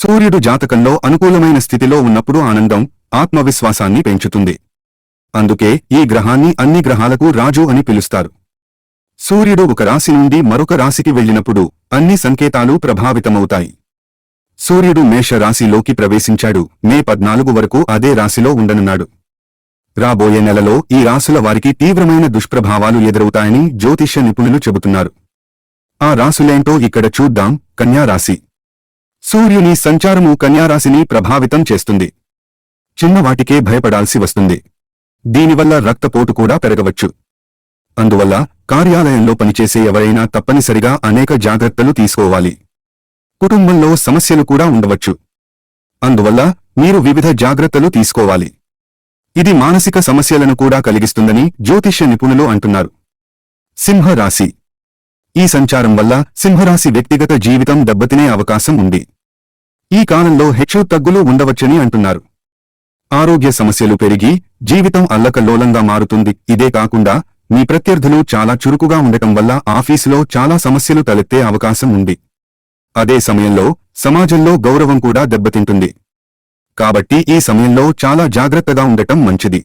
సూర్యుడు జాతకంలో అనుకూలమైన స్థితిలో ఉన్నప్పుడు ఆనందం ఆత్మవిశ్వాసాన్ని పెంచుతుంది. అందుకే ఈ గ్రహాన్ని అన్ని గ్రహాలకు రాజు అని పిలుస్తారు. సూర్యుడు ఒక రాశి నుండి మరొక రాశికి వెళ్ళినప్పుడు అన్ని సంకేతాలు ప్రభావితమవుతాయి. సూర్యుడు మేష రాశిలోకి ప్రవేశించాడు. మే పద్నాలుగు వరకు అదే రాశిలో ఉండనున్నాడు. రాబోయే నెలలో ఈ రాశుల వారికి తీవ్రమైన దుష్ప్రభావాలు ఎదురవుతాయని జ్యోతిష్య నిపుణులు చెబుతున్నారు. ఆ రాశులేంటో ఇక్కడ చూద్దాం. కన్యా రాశి. సూర్యుని సంచారము కన్యారాశిని ప్రభావితం చేస్తుంది. చిన్నవాటికే భయపడాల్సి వస్తుంది. దీనివల్ల రక్తపోటు కూడా పెరగవచ్చు. అందువల్ల కార్యాలయంలో పనిచేసే ఎవరైనా తప్పనిసరిగా అనేక జాగ్రత్తలు తీసుకోవాలి. కుటుంబంలో సమస్యలు కూడా ఉండవచ్చు. అందువల్ల మీరు వివిధ జాగ్రత్తలు తీసుకోవాలి. ఇది మానసిక సమస్యలను కూడా కలిగిస్తుందని జ్యోతిష్య నిపుణులు అంటున్నారు. సింహరాశి. ఈ సంచారం వల్ల సింహరాశి వ్యక్తిగత జీవితం దెబ్బతినే అవకాశం ఉంది. ఈ కాలంలో హెచ్చు తగ్గులు ఉండవచ్చని అంటున్నారు. ఆరోగ్య సమస్యలు పెరిగి జీవితం అల్లకల్లోలంగా మారుతుంది. ఇదే కాకుండా మీ ప్రత్యర్థులు చాలా చురుకుగా ఉండటం వల్ల ఆఫీసులో చాలా సమస్యలు తలెత్తే అవకాశం ఉంది. అదే సమయంలో సమాజంలో గౌరవం కూడా దెబ్బతింటుంది. కాబట్టి ఈ సమయంలో చాలా జాగ్రత్తగా ఉండటం మంచిది.